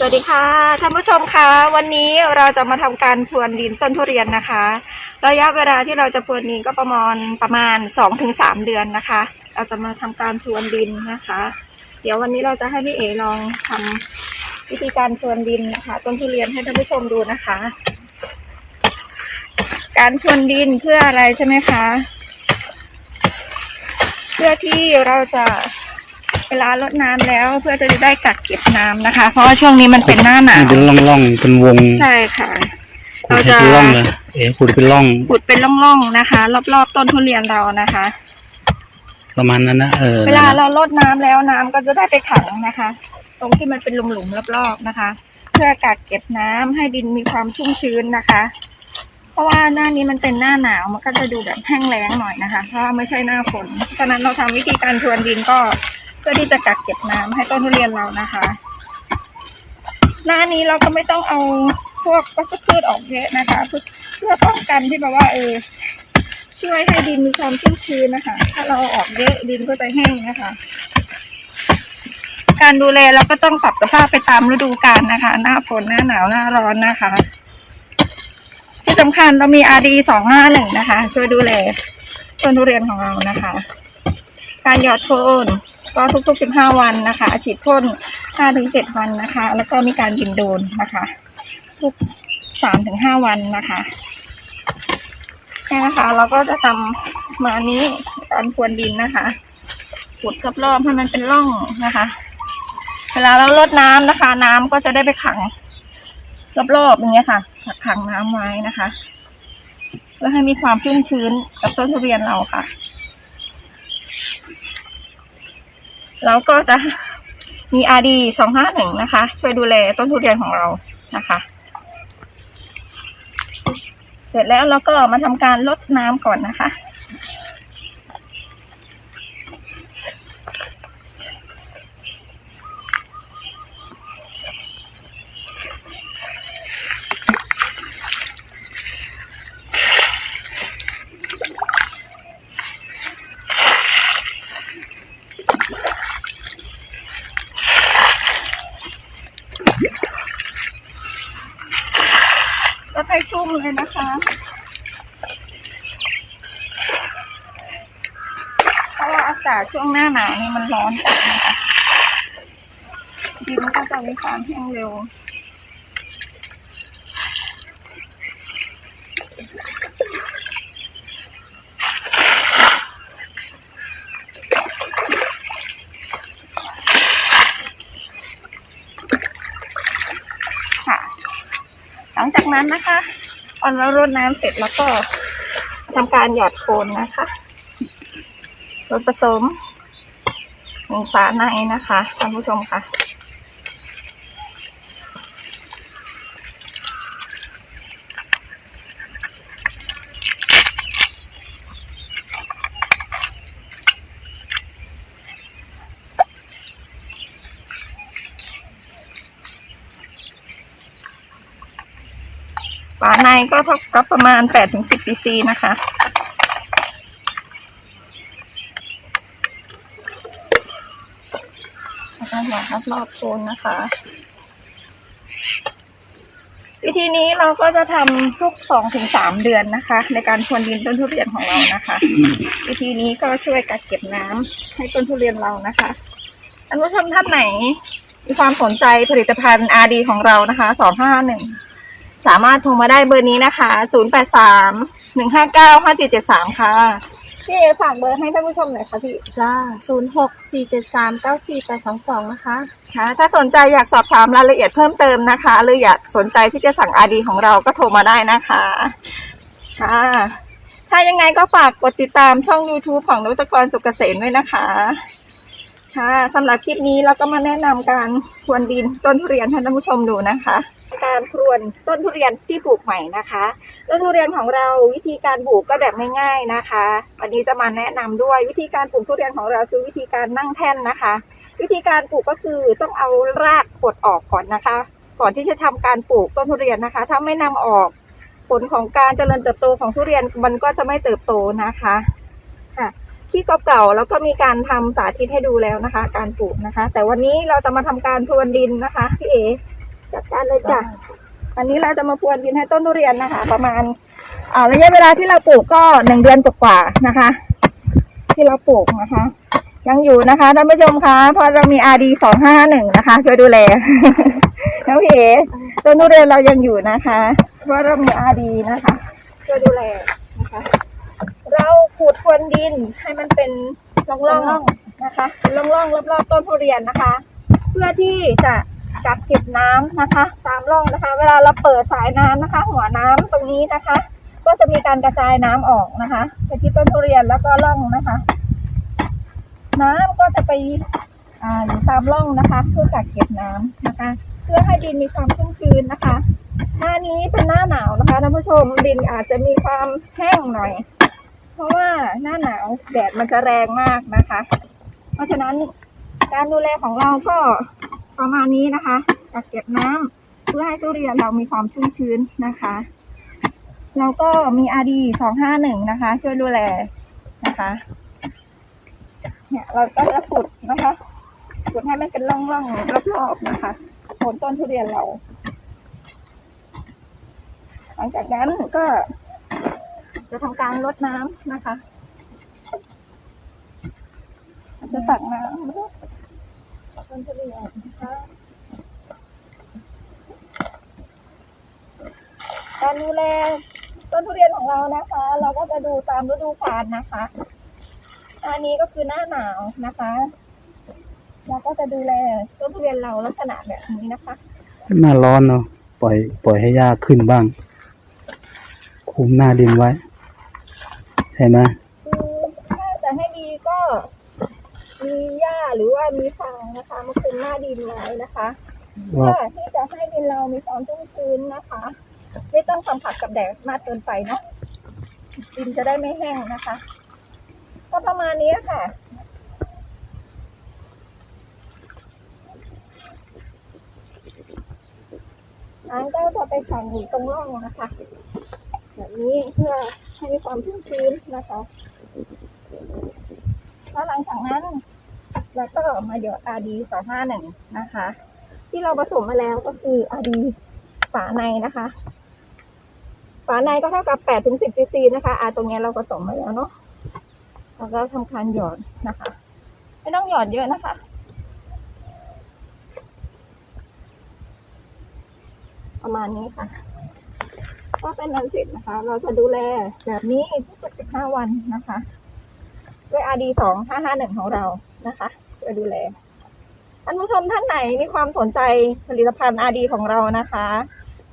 สวัสดีค่ะท่านผู้ชมคะวันนี้เราจะมาทำการพรวนดินต้นทุเรียนนะคะ ระยะเวลาที่เราจะพรวนดินก็ประมาณประมาณ2อถึงสามเดือนนะคะ เราจะมาทำการพรวนดินนะคะ เดี๋ยววันนี้เราจะให้พี่เอลองทำวิธีการพรวนดินนะคะ ต้นทุเรียนให้ท่านผู้ชมดูนะคะ การพรวนดินเพื่ออะไรใช่ไหมคะ เพื่อที่เราจะ เวลาลดน้ำแล้ว เพื่อจะได้กักเก็บน้ำนะคะ เพราะว่าช่วงนี้มันเป็นหน้าหนาวให้เป็นร่องร่องๆเป็นวงใช่ค่ะขุดเราให้จะเป็นร่องเลยเอ๋ขุดเป็นร่องขุดเป็นร่องๆนะคะ รอบๆต้นทุเรียนเรานะคะ ประมาณนั้นนะเออเวลาเราลดน้ำแล้วน้ำก็จะได้ไปขังนะคะ ตรงที่มันเป็นหลุมๆรอบๆนะคะ เพื่อกักเก็บน้ำให้ดินมีความชุ่มชื้นนะคะเพราะว่าหน้านี้มันเป็นหน้าหนาวมันก็จะดูแบบแห้งแล้งหน่อยนะคะ เพราะว่าไม่ใช่หน้าฝน ฉะนั้นเราทำวิธีการพรวนดินก็ เพื่อที่จะกักเก็บน้ำให้ต้นทุเรียนเรานะคะ หน้านี้เราก็ไม่ต้องเอาพวกวัชพืชออกเยอะนะคะเพื่อป้องกันที่แบบว่าเออช่วยให้ดินมีความชุ่มชื้นนะคะ ถ้าเราอาออกเยอะดินก็จะแห้งนะคะ การดูแลเราก็ต้องปรับสภาพไปตามฤดูกาลนะคะ หน้าฝนหน้าหนาวหน้าร้อนนะคะ ที่สำคัญเรามี RD สองห้าหนึ่งนะคะ ช่วยดูแลต้นทุเรียนของเรานะคะ การหยอดโคน ก็ทุกๆสิบห้าวันนะคะ ฉีดพ่นห้าถึงเจ็ดวันนะคะ แล้วก็มีการบินโดนนะคะ ทุกสามถึงห้าวันนะคะนี่นะคะ เราก็จะทำมานี้การพรวนดินนะคะขุดรอบๆให้มันเป็นร่องนะคะ เวลาเราลดน้ำนะคะ น้ำก็จะได้ไปขังรอบๆอย่างเงี้ยค่ะขังน้ำไว้นะคะเพื่อให้มีความชุ่มชื้นกับต้นทุเรียนเราค่ะ แล้วก็จะมีอาดีสองห้าหนึ่งนะคะ ช่วยดูแลต้นทุเรียนของเรานะคะ เสร็จแล้วเราก็มาทำการลดน้ำก่อนนะคะ ก็ให้ชุ่มเลยนะคะเพราะว่าอากาศช่วงหน้าหนาวนี่มันร้อนจัดนะคะดินก็จะมีความแห้งเร็ว ค่ะ หลังจาก นั้นนะคะตอนเรารดน้ำเสร็จแล้วก็ทำการหยอดโคนนะคะรดผสมหนึ่งฝาในนะคะท่านผู้ชมค่ะาในก็เท่ากับประมาณแปดถึงสิบซีซีนะคะ แล้วก็หยอดรอบๆโคนนะคะ วิธีนี้เราก็จะทำทุกสองถึงสามเดือนนะคะ ในการพรวนดินต้นทุเรียนของเรานะคะ วิธีนี้ก็ช่วยกักเก็บน้ำให้ต้นทุเรียนเรานะคะท่านผู้ชมท่านไหนมีความสนใจผลิตภัณฑ์ RD ของเรานะคะสองห้าหนึ่ง สามารถโทรมาได้เบอร์นี้นะคะ 0 8 3 1 5 9 5 7 7 3 ค่ะ พี่เอฝากเบอร์ให้ท่านผู้ชมหน่อยค่ะพี่ จ้าศูนย์หกสี่เจ็ดสามเก้าสี่แปดสองสองนะคะ ค่ะ ถ้าสนใจอยากสอบถามรายละเอียดเพิ่มเติมนะคะ หรืออยากสนใจที่จะสั่งอาดีของเราก็โทรมาได้นะคะ ค่ะ ถ้ายังไงก็ฝากกดติดตามช่อง YouTube ของนวัตกรสุกเกษมด้วยนะคะ ค่ะสำหรับคลิปนี้เราก็มาแนะนำการพรวนดินต้นทุเรียนให้ท่านผู้ชมดูนะคะ การพรวนต้นทุเรียนที่ปลูกใหม่นะคะ ต้นทุเรียนของเราวิธีการปลูกก็แบบง่ายๆนะคะ วันนี้จะมาแนะนำด้วยวิธีการปลูกทุเรียนของเราคือวิธีการนั่งแท่นนะคะ วิธีการปลูกก็คือต้องเอารากขดออกก่อนนะคะ ก่อนที่จะทำการปลูกต้นทุเรียนนะคะ ถ้าไม่นำออกผลของการเจริญเติบโตของทุเรียนมันก็จะไม่เติบโตนะคะค่ะที่เก่าๆแล้วก็มีการทำสาธิตให้ดูแล้วนะคะ การปลูกนะคะ แต่วันนี้เราจะมาทำการพรวนดินนะคะพี่เอ จัดการเลยจ้ะอันนี้เราจะมาพรวนดินให้ต้นทุเรียนนะคะ ประมาณอ่าระยะเวลาที่เราปลูกก็หนึ่งเดือนกว่าๆนะคะ ที่เราปลูกนะคะ ยังอยู่นะคะท่านผู้ชมคะเพราะเรามี RD สองห้าหนึ่งนะคะ ช่วยดูแลน้องพี่เอต้นทุเรียนเรายังอยู่นะคะ เพราะเรามี RD นะคะ ช่วยดูแลนะคะ เราขูดพรวนดินให้มันเป็นร่องๆนะคะเป็นร่องๆรอบๆต้นทุเรียนนะคะ เพื่อที่จะ กักเก็บน้ำนะคะ ตามร่องนะคะ เวลาเราเปิดสายน้ำนะคะ หัวน้ำตรงนี้นะคะ ก็จะมีการกระจายน้ำออกนะคะไปที่ต้นทุเรียนแล้วก็ร่องนะคะ น้ำก็จะไปอ่าอยู่ตามร่องนะคะเพื่อกักเก็บน้ำนะคะ เพื่อให้ดินมีความชุ่มชื้นนะคะ หน้านี้เป็นหน้าหนาวนะคะท่านผู้ชมดินอาจจะมีความแห้งหน่อย เพราะว่าหน้าหนาวแดดมันจะแรงมากนะคะ เพราะฉะนั้นการดูแลของเราก็ ประมาณนี้นะคะกักเก็บน้ำเพื่อให้ทุเรียนเรามีความชุ่มชื้นนะคะเราก็มีอาดีสองห้าหนึ่งนะคะ ช่วยดูแลนะคะ เนี่ยเราก็จะขุดนะคะขุดให้มันเป็นร่องๆรอบๆนะคะโคนต้นทุเรียนเรา หลังจากนั้นก็ จะทำการลดน้ำนะคะ จะตักน้ำ นทุเรียนนะคะการดูแลต้นทุเรียนของเรานะคะ เราก็จะดูตามฤดูกาลนะคะ อันนี้ก็คือหน้าหนาวนะคะ เราก็จะดูแลต้นทุเรียนเราลักษณะแบบนี้นะคะหน้าร้อนเนาะปล่อย ปล่อยให้หญ้าขึ้นบ้าง คุมหน้าดินไว้ใช่ไหม คือถ้าจะให้ดีก็ มีหญ้าหรือว่ามีฟางนะคะมาคลุมหน้าดินไว้นะคะเพื่ว่าอที่จะให้ดินเรามีความชุ่มชื้นนะคะ ไม่ต้องสัมผัสกับแดดมากเกินไปเนาะดินจะได้ไม่แห้งนะคะ ก็ประมาณนี้ค่ะน้ำก็จะไปขังอยู่ตรงร่องนะคะแบบนี้เพื่อให้มีความชุ่มชื้นนะคะแล้วหลังจากนั้น เราก็มาหยด RD สองห้าหนึ่งนะคะ ที่เราผสมมาแล้วก็คือ RD ฝาในนะคะ ฝาในก็เท่ากับแปดถึงสิบซีซีนะคะอาตรงนี้เราผสมมาแล้วเนาะแล้วก็ทำการหยอดนะคะ ไม่ต้องหยอดเยอะนะคะประมาณนี้ค่ะ ก็เป็นอันเสร็จนะคะ เราจะดูแลแบบนี้ทุกสิบห้าวันนะคะ ด้วย RD สองห้าห้าหนึ่งของเรานะคะ เพื่อดูแลท่านผู้ชมท่านไหนมีความสนใจผลิตภัณฑ์ RD ของเรานะคะ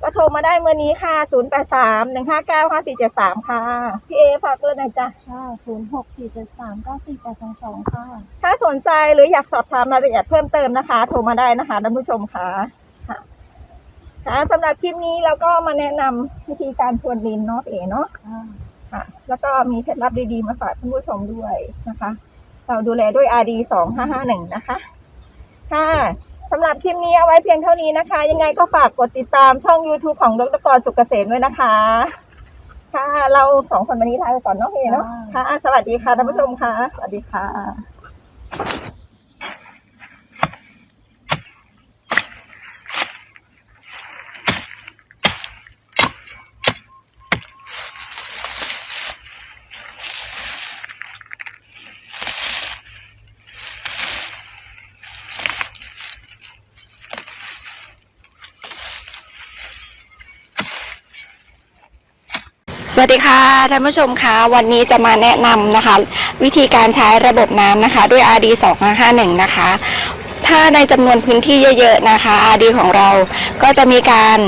ก็โทรมาได้เมื่อนี้ค่ะ 0 8 3 1 5 9 5 4 7 3 ค่ะ พี่เอฝากเบอร์หน่อยจ้ะค่ะศูนย์หกสี่เจ็ดสามเก้าสี่แปดสองสองค่ะ ถ้าสนใจหรืออยากสอบถามรายละเอียดเพิ่มเติมนะคะ โทรมาได้นะคะท่านผู้ชมค่ะค่ะค่ะสำหรับคลิปนี้เราก็มาแนะนำวิธีการชวนดินเนาะพี่เอเนาะค่ะ แล้วก็มีเคล็ดลับดีๆมาฝากท่านผู้ชมด้วยนะคะ เราดูแลด้วย RD สองห้าห้าหนึ่งนะคะ ค่ะสำหรับคลิปนี้เอาไว้เพียงเท่านี้นะคะ ยังไงก็ฝากกดติดตามช่อง YouTube ของดรกรสุกเกษมด้วยนะคะ ค่ะ เราสองคนวันนี้ลาไปก่อนเนาะพี่เนาะค่ะ สวัสดีค่ะท่านผู้ชมค่ะ สวัสดีค่ะ สวัสดีค่ะท่านผู้ชมคะวันนี้จะมาแนะนำนะคะ วิธีการใช้ระบบน้ำนะคะ ด้วย RD 2 5 1นะคะ ถ้าในจำนวนพื้นที่เยอะๆนะคะ RD ของเราก็จะมีการ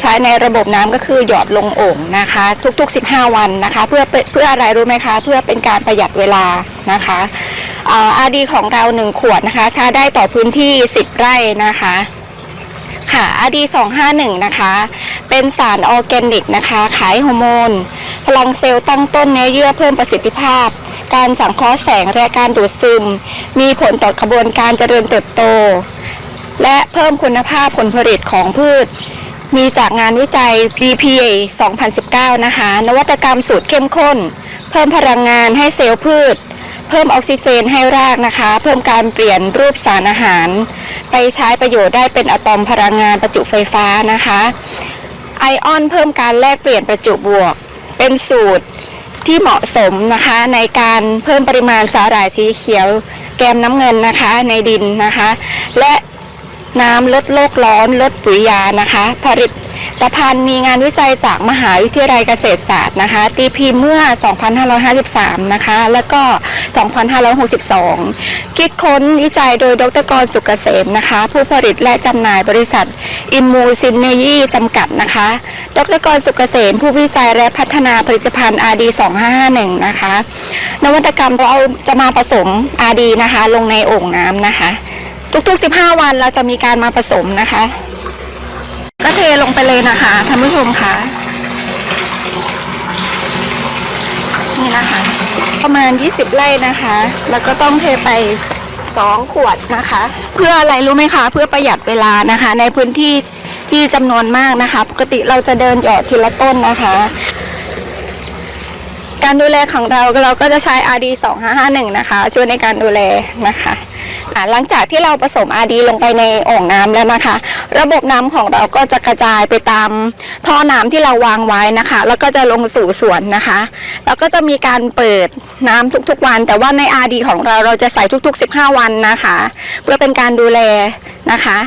ใช้ในระบบน้ำก็คือหยอดลงโอ่งนะคะ ทุก ๆ 15 วันนะคะ เพื่อเพื่ออะไรรู้ไหมคะ เพื่อเป็นการประหยัดเวลานะคะอา RD ของเรา 1 ขวดนะคะใช้ได้ต่อพื้นที่ 10 ไร่นะคะค่ะ RD 251นะคะ เป็นสารออร์แกนิกนะคะ ขายฮอร์โมน พลังเซลล์ตั้งต้นเนื้อเยื่อเพิ่มประสิทธิภาพ การสังเคราะห์แสงและการดูดซึม มีผลต่อกระบวนการเจริญเติบโต และเพิ่มคุณภาพผลผลิตของพืช มีจากงานวิจัย BPA 2019 นะคะ นวัตกรรมสูตรเข้มข้น เพิ่มพลังงานให้เซลล์พืชเพิ่มออกซิเจนให้รากนะคะ เพิ่มการเปลี่ยนรูปสารอาหาร ไปใช้ประโยชน์ได้เป็นอะตอมพลังงานประจุไฟฟ้านะคะ ไอออนเพิ่มการแลกเปลี่ยนประจุบวก เป็นสูตรที่เหมาะสมนะคะ ในการเพิ่มปริมาณสาหร่ายสีเขียวแกมน้ำเงินนะคะในดินนะคะ และน้ำลดโลกร้อนลดปุ๋ยยานะคะ ผลิต ตภัณฑ์มีงานวิจัยจากมหาวิทยาลัยเกษตรศาสตร์นะคะ ตีพิมพ์เมื่อ 2553 นะคะ แล้วก็ 2562 คิดค้นวิจัยโดยดรกรสุกเกษมนะคะ ผู้ผลิตและจำหน่ายบริษัท อิมมูซินเนยี่จำกัดนะคะ ดรกรสุกเกษม ผู้วิจัยและพัฒนาผลิตภัณฑ์ RD 2551 นะคะ นวัตกรรมเราจะมาผสม RD นะคะ ลงในโอ่งน้ำนะคะ ทุกๆ 15 วันเราจะมีการมาผสมนะคะ ก็เทลงไปเลยนะคะท่านผู้ชมคะนี่นะคะ ประมาณ 20 ไร่นะคะ แล้วก็ต้องเทไป 2 ขวดนะคะ เพื่ออะไรรู้ไหมคะ เพื่อประหยัดเวลานะคะ ในพื้นที่ที่จำนวนมากนะคะ ปกติเราจะเดินหยอดทีละต้นนะคะ การดูแลของเราเราก็จะใช้ RD 2551นะคะ ช่วยในการดูแลนะคะ หลังจากที่เราผสมอาดีลงไปในโอ่งน้ำแล้วนะคะ ระบบน้ำของเราก็จะกระจายไปตามท่อน้ำที่เราวางไว้นะคะ แล้วก็จะลงสู่สวนนะคะ แล้วก็จะมีการเปิดน้ำทุกๆวัน แต่ว่าในอาดีของเราเราจะใส่ทุก ๆ 15 วันนะคะ เพื่อเป็นการดูแลนะคะ